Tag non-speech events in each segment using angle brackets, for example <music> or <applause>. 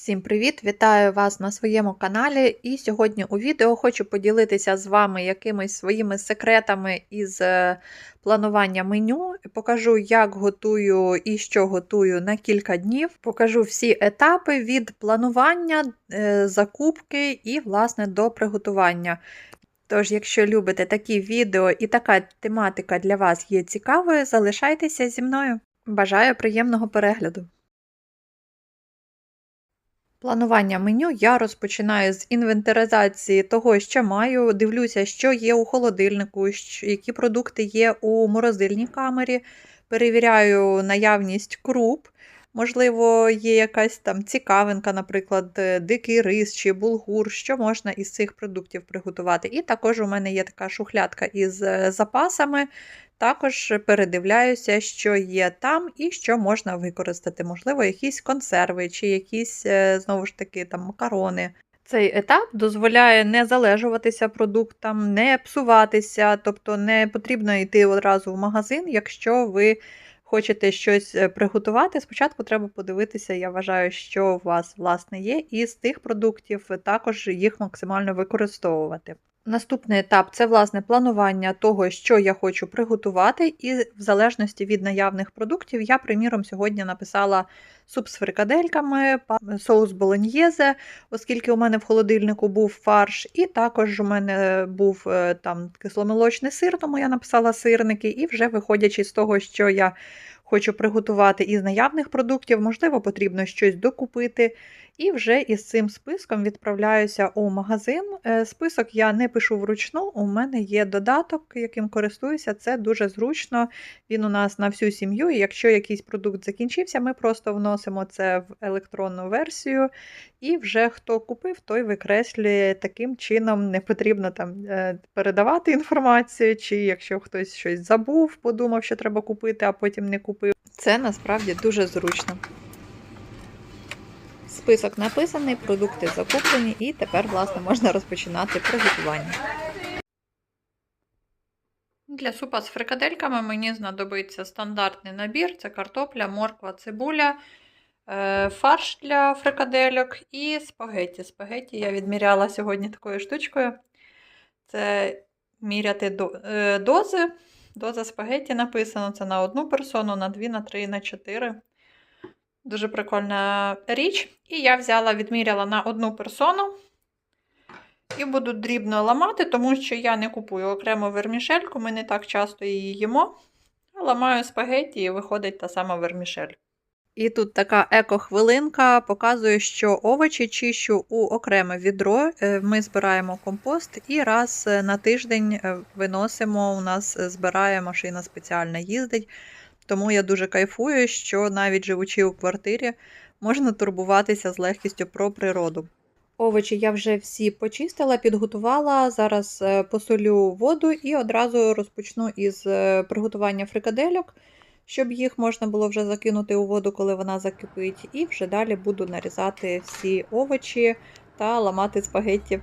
Всім привіт! Вітаю вас на своєму каналі. І сьогодні у відео хочу поділитися з вами якимись своїми секретами із е, планування меню. Покажу, як готую і що готую на кілька днів. Покажу всі етапи від планування, е, закупки і, власне, до приготування. Тож, якщо любите такі відео і така тематика для вас є цікавою, залишайтеся зі мною. Бажаю приємного перегляду! Планування меню я розпочинаю з інвентаризації того, що маю. Дивлюся, що є у холодильнику, які продукти є у морозильній камері. Перевіряю наявність круп. Можливо, є якась там цікавинка, наприклад, е, дикий рис чи булгур, що можна із цих продуктів приготувати. І також у мене є така шухлядка із е, запасами. Також передивляюся, що є там і що можна використати. Можливо, якісь консерви чи якісь, е, знову ж таки, там макарони. Цей етап дозволяє не залежуватися продуктам, не псуватися, тобто не потрібно йти одразу в магазин, якщо ви хочете щось е, приготувати. Спочатку треба подивитися, я вважаю, що у вас власне є, і з тих продуктів також їх максимально використовувати. Наступний етап це власне планування того, що я хочу приготувати, і в залежності від наявних продуктів, я, приміром, сьогодні написала суп з фрикадельками, соус болоньєзе, оскільки у мене в холодильнику був фарш, і також у мене був е, там кисломолочний сир, тому я написала сирники, і вже виходячи з того, що я хочу приготувати із наявних продуктів, можливо, потрібно щось докупити. І вже із цим списком відправляюся у магазин. Е, список я не пишу вручну, у мене є додаток, яким користуюся. Це дуже зручно. Він у нас на всю сім'ю. І якщо якийсь продукт закінчився, ми просто вносимо це в електронну версію. І вже хто купив, той викреслює таким чином, не потрібно там е, передавати інформацію, чи якщо хтось щось забув, подумав, що треба купити, а потім не купив. Це насправді дуже зручно. Список написаний, продукти закуплені, і тепер, власне, можна розпочинати приготування. Для супа з фрикадельками мені знадобиться стандартний набір: це картопля, морква, цибуля, е, фарш для фрикадельок і спагетті. Спагетті я відміряла сьогодні такою штучкою. Це міряти е, дози. Доза спагетті написано: це на одну персону, на дві, на три, на чотири. Дуже прикольна річ. І я взяла, відміряла на одну персону. І буду дрібно ламати, тому що я не купую окремо вермішельку, ми не так часто її їмо. ламаю спагетті і виходить та сама вермішель. І тут така еко-хвилинка показує, що овочі чищу у окреме відро. Е, ми збираємо компост і раз на тиждень е, виносимо. У нас збирає машина спеціальна їздить. Тому я дуже кайфую, що навіть живучи у квартирі, можна турбуватися з легкістю про природу. Овочі я вже всі почистила, підготувала. Зараз е, посолю воду і одразу розпочну із е, приготування фрикадельок, щоб їх можна було вже закинути у воду, коли вона закипить. І вже далі буду нарізати всі овочі та ламати спагетті.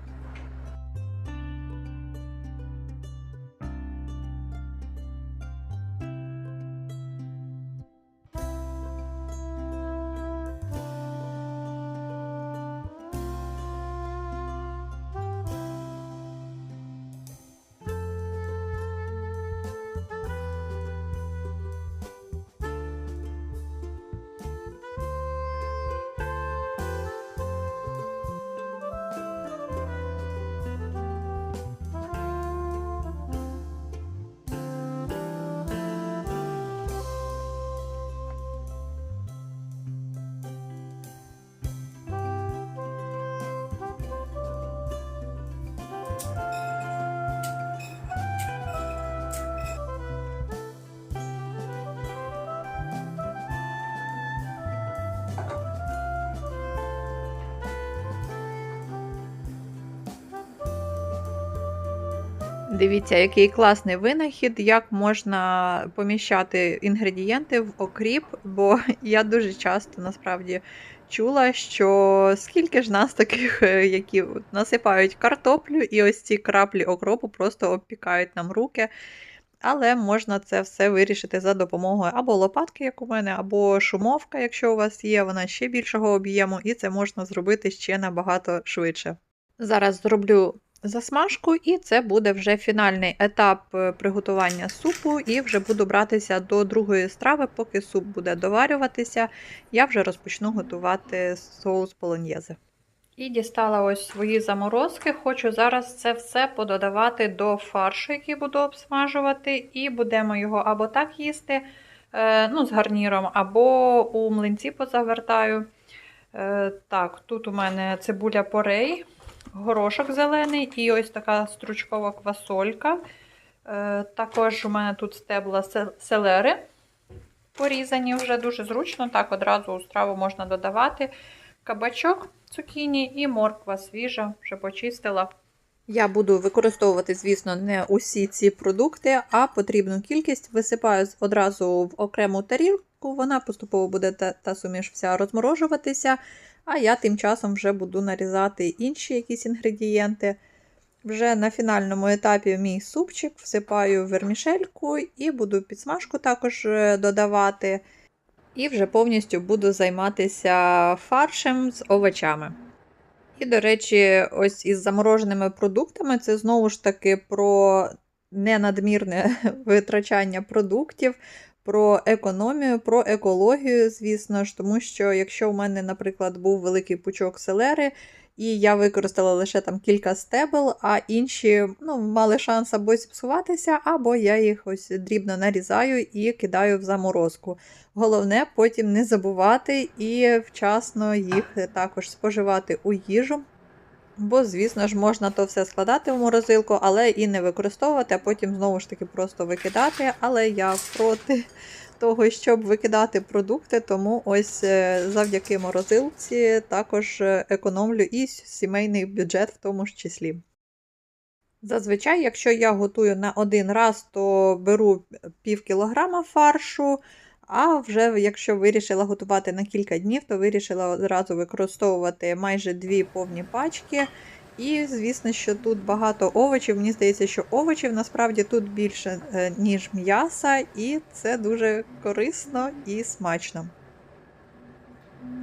Дивіться, який класний винахід, як можна поміщати інгредієнти в окріп, бо <laughs> я дуже часто насправді чула, що скільки ж нас таких, е, які насипають картоплю, і ось ці краплі окропу просто обпікають нам руки. Але можна це все вирішити за допомогою або лопатки, як у мене, або шумовка, якщо у вас є, вона ще більшого об'єму, і це можна зробити ще набагато швидше. Зараз зроблю засмажку, і це буде вже фінальний етап е, приготування супу, і вже буду братися до другої страви, поки суп буде доварюватися, я вже розпочну готувати соус полоньєзе. І дістала ось свої заморозки. Хочу зараз це все пододавати до фаршу, який буду обсмажувати, і будемо його або так їсти, е, ну, з гарніром, або у млинці позавертаю. Е, Так, тут у мене цибуля порей, горошок зелений і ось така стручкова квасолька. Е, Також у мене тут стебла селери порізані вже дуже зручно. Так, одразу у страву можна додавати кабачок, цукіні і морква свіжа, вже почистила. Я буду використовувати, звісно, не усі ці продукти, а потрібну кількість висипаю одразу в окрему тарілку. Вона поступово буде та, та суміш вся розморожуватися. А я тим часом вже буду нарізати інші якісь інгредієнти. Вже на фінальному етапі мій супчик всипаю вермішельку і буду підсмажку також е, додавати. І вже повністю буду займатися фаршем з овочами. І, до речі, ось із замороженими продуктами це знову ж таки про ненадмірне <laughs> витрачання продуктів, про економію, про екологію, звісно ж, тому що якщо в мене, наприклад, був великий пучок селери, і я використала лише там кілька стебел, а інші ну, мали шанс або зіпсуватися, або я їх ось дрібно нарізаю і кидаю в заморозку. Головне потім не забувати і вчасно їх також споживати у їжу. Бо, звісно ж, можна то все складати в морозилку, але і не використовувати, а потім знову ж таки просто викидати. Але я проти <laughs> того, щоб викидати продукти, тому ось е, завдяки морозилці також е, економлю і сімейний бюджет в тому ж числі. Зазвичай, якщо я готую на один раз, то беру пів кілограма фаршу. А вже якщо вирішила готувати на кілька днів, то вирішила одразу використовувати майже дві повні пачки. І, звісно, що тут багато овочів. Мені здається, що овочів насправді тут більше, е, ніж м'яса, і це дуже корисно і смачно.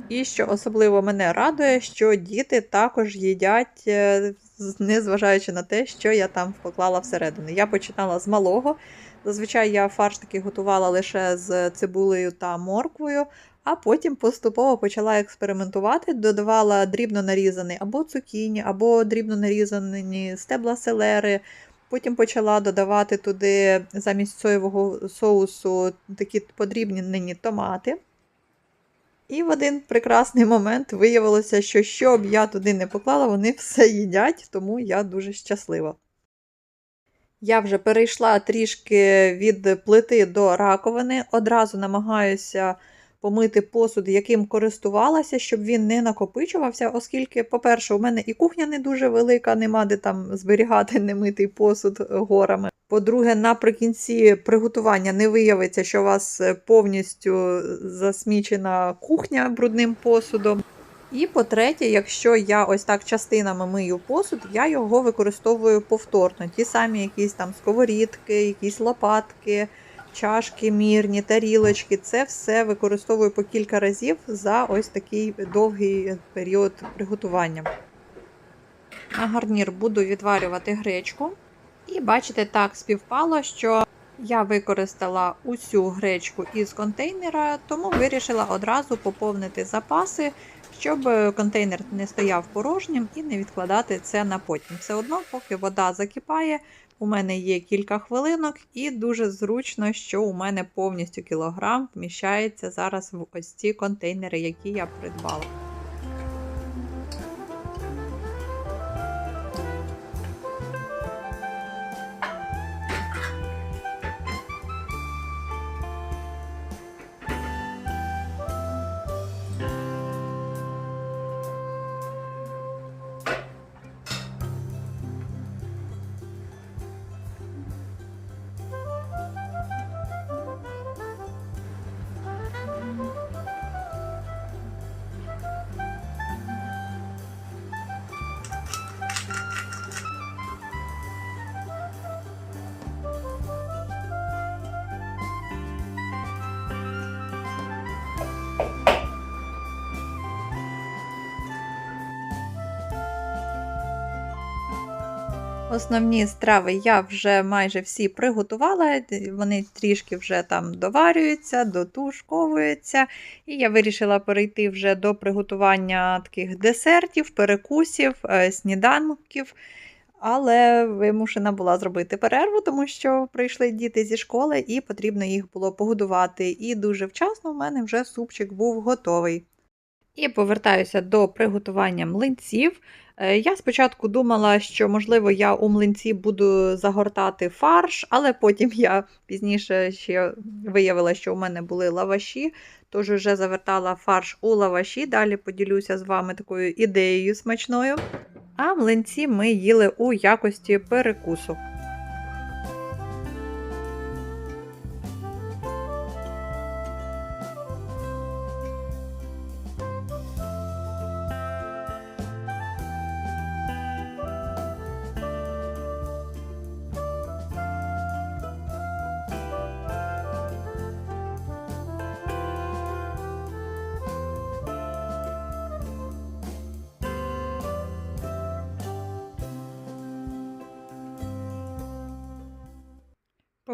І що особливо мене радує, що діти також їдять, е, незважаючи на те, що я там поклала всередину. Я починала з малого. Зазвичай я фарш такий готувала лише з цибулею та морквою, а потім поступово почала експериментувати, додавала дрібно нарізаний або цукіні, або дрібно нарізані стебла селери. Потім почала додавати туди замість соєвого соусу такі подрібнені томати. І в один прекрасний момент виявилося, що що б я туди не поклала, вони все їдять, тому я дуже щаслива. Я вже перейшла трішки від плити до раковини, одразу намагаюся помити посуд, яким користувалася, щоб він не накопичувався, оскільки, по-перше, у мене і кухня не дуже велика, нема де там зберігати немитий посуд горами. По-друге, наприкінці приготування не виявиться, що у вас повністю засмічена кухня брудним посудом. І по-третє, якщо я ось так частинами мию посуд, я його використовую повторно. Ті самі якісь там сковорідки, якісь лопатки, чашки мірні, тарілочки. Це все використовую по кілька разів за ось такий довгий період приготування. На гарнір буду відварювати гречку. І бачите, так співпало, що я використала усю гречку із контейнера, тому вирішила одразу поповнити запаси, щоб е, контейнер не стояв порожнім і не відкладати це на потім. Все одно, поки вода закипає, у мене є кілька хвилинок, і дуже зручно, що у мене повністю кілограм вміщається зараз в ось ці контейнери, які я придбала. Основні страви я вже майже всі приготувала, вони трішки вже там доварюються, дотушковуються. І я вирішила перейти вже до приготування таких десертів, перекусів, е, сніданків. Але вимушена була зробити перерву, тому що прийшли діти зі школи і потрібно їх було погодувати. І дуже вчасно в мене вже супчик був готовий. І повертаюся до приготування млинців. Е, Я спочатку думала, що, можливо, я у млинці буду загортати фарш, але потім я пізніше ще виявила, що у мене були лаваші, тож вже завертала фарш у лаваші. Далі поділюся з вами такою ідеєю смачною. А млинці ми їли у якості перекусу.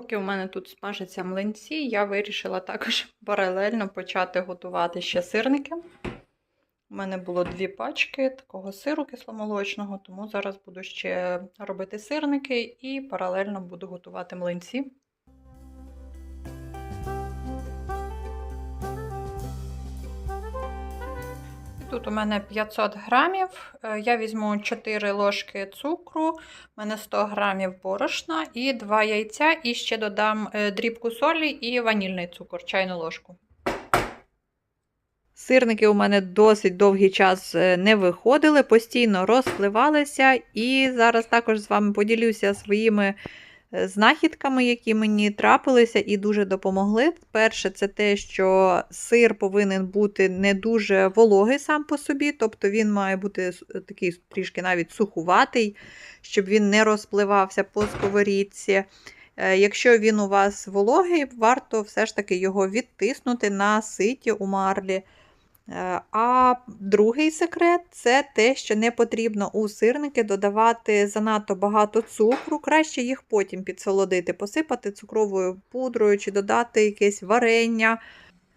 Поки у мене тут смажаться млинці, я вирішила також <laughs> паралельно почати готувати ще сирники. У мене було дві пачки такого сиру кисломолочного, тому зараз буду ще робити сирники і паралельно буду готувати млинці. Тут у мене 500 грамів. Е, Я візьму 4 ложки цукру, у мене 100 грамів борошна і 2 яйця, і ще додам е, дрібку солі і ванільний цукор, чайну ложку. Сирники у мене досить довгий час е, не виходили, постійно розпливалися. І зараз також з вами поділюся своїми знахідками, які мені трапилися і дуже допомогли. Перше, це те, що сир повинен бути не дуже вологий сам по собі, тобто він має бути такий трішки навіть сухуватий, щоб він не розпливався по сковорідці. Е, Якщо він у вас вологий, варто все ж таки його відтиснути на ситі у марлі. Е, А другий секрет це те, що не потрібно у сирники додавати занадто багато цукру, краще їх потім підсолодити, посипати цукровою пудрою чи додати якесь варення.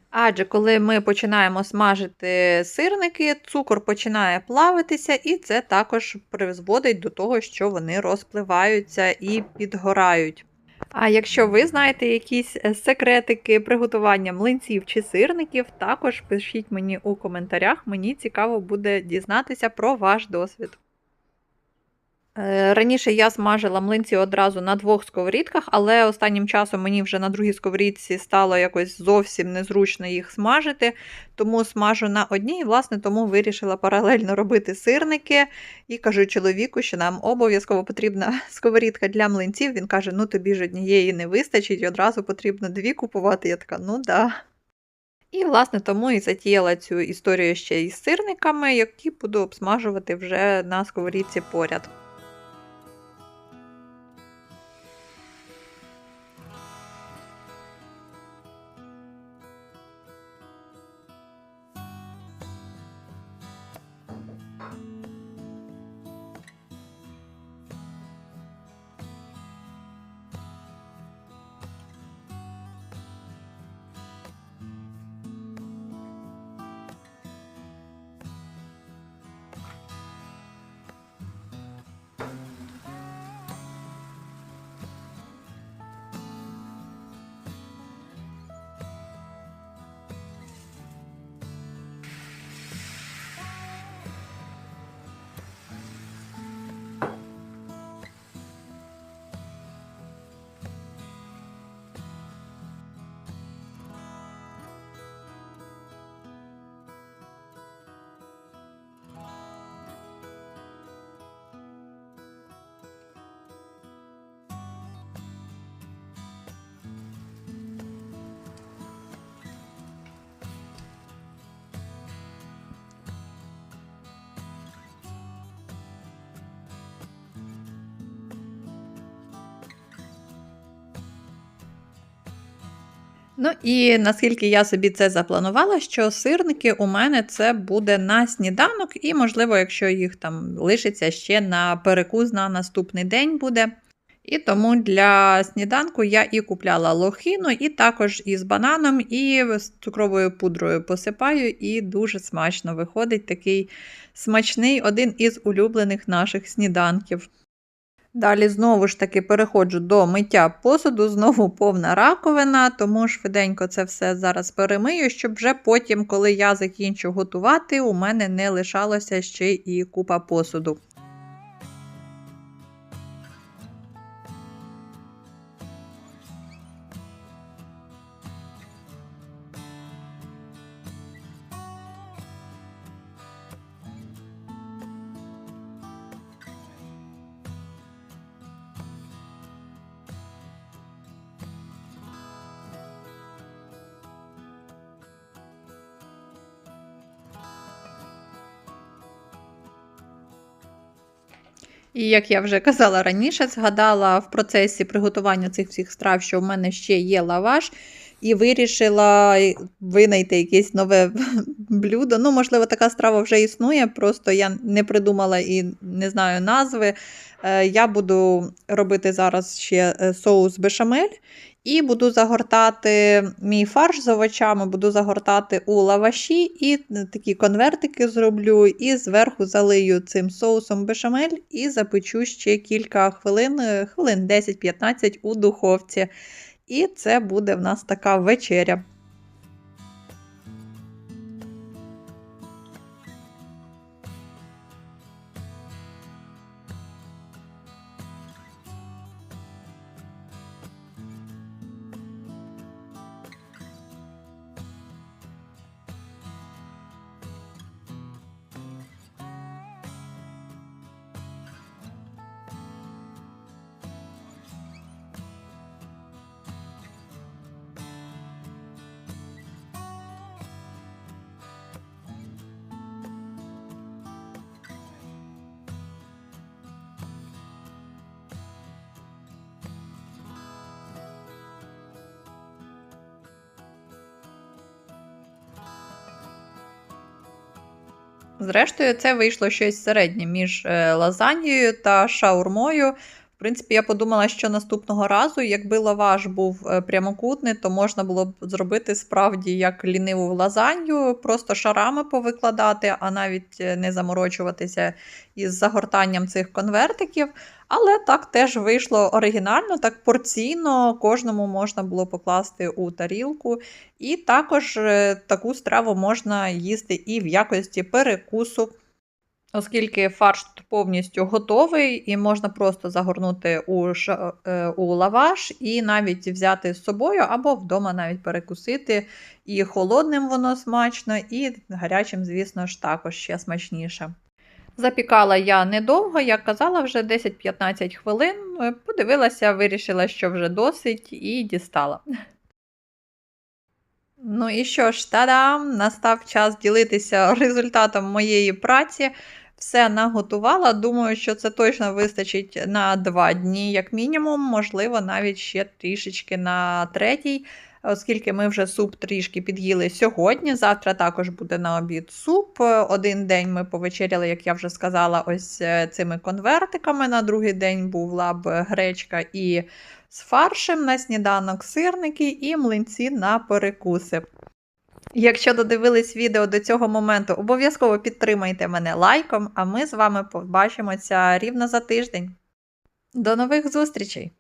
Адже коли ми починаємо смажити сирники, цукор починає плавитися, і це також призводить до того, що вони розпливаються і підгорають. А якщо ви знаєте якісь е, секретики приготування млинців чи сирників, також пишіть мені у коментарях. Мені цікаво буде дізнатися про ваш досвід. Е, Раніше я смажила млинці одразу на двох сковорідках, але останнім часом мені вже на другій сковорідці стало якось зовсім незручно їх смажити, тому смажу на одній, і, власне, тому вирішила паралельно робити сирники. І кажу чоловіку, що нам обов'язково потрібна <laughs> сковорідка для млинців. Він каже: ну тобі ж однієї не вистачить, одразу потрібно дві купувати. Я така, ну да. І, власне, тому і затіяла цю історію ще із сирниками, які буду обсмажувати вже на сковорідці поряд. Ну і наскільки я собі це запланувала, що сирники у мене це буде на сніданок, і, можливо, якщо їх там лишиться ще на перекус на наступний день буде. І тому для сніданку я і купляла лохину, і також із бананом, і з цукровою пудрою посипаю, і дуже смачно виходить такий смачний один із улюблених наших сніданків. Далі знову ж таки переходжу до миття посуду, знову повна раковина, тому швиденько це все зараз перемию, щоб вже потім, коли я закінчу готувати, у мене не лишалося ще і купа посуду. І як я вже казала раніше, згадала в процесі приготування цих всіх страв, що в мене ще є лаваш, і вирішила винайти якесь нове <laughs> блюдо. Ну, можливо, така страва вже існує, просто я не придумала і не знаю назви. Е, Я буду робити зараз ще е, соус бешамель. І буду загортати мій фарш з овочами, буду загортати у лаваші, і такі конвертики зроблю, і зверху залию цим соусом бешамель і запечу ще кілька хвилин, е, хвилин 10-15 у духовці. І це буде в нас така вечеря. Зрештою, це вийшло щось середнє між е, лазаньєю та шаурмою. Принципі, я подумала, що наступного разу, якби лаваш був е, прямокутний, то можна було б зробити справді як ліниву лазанью, просто шарами повикладати, а навіть е, не заморочуватися із загортанням цих конвертиків. Але так теж вийшло оригінально, так порційно кожному можна було покласти у тарілку. І також е, таку страву можна їсти і в якості перекусу. Оскільки фарш повністю готовий, і можна просто загорнути у ш... Е, у лаваш і навіть взяти з собою, або вдома навіть перекусити. І холодним воно смачно, і гарячим, звісно ж, також ще смачніше. Запікала я недовго, як казала, вже 10-15 хвилин. Е, подивилася, вирішила, що вже досить, і дістала. Ну і що ж, та-дам! Настав час ділитися результатом моєї праці. Все наготувала. Думаю, що це точно вистачить на 2 дні, як мінімум, можливо, навіть ще трішечки на третій оскільки ми вже суп трішки під'їли сьогодні. Завтра також буде на обід суп. Один день ми повечеряли, як я вже сказала, ось е, цими конвертиками. На другий день була б гречка і з фаршем на сніданок сирники і млинці на перекуси. Якщо додивились відео до цього моменту, обов'язково підтримайте мене лайком, а ми з вами побачимося рівно за тиждень. До нових зустрічей!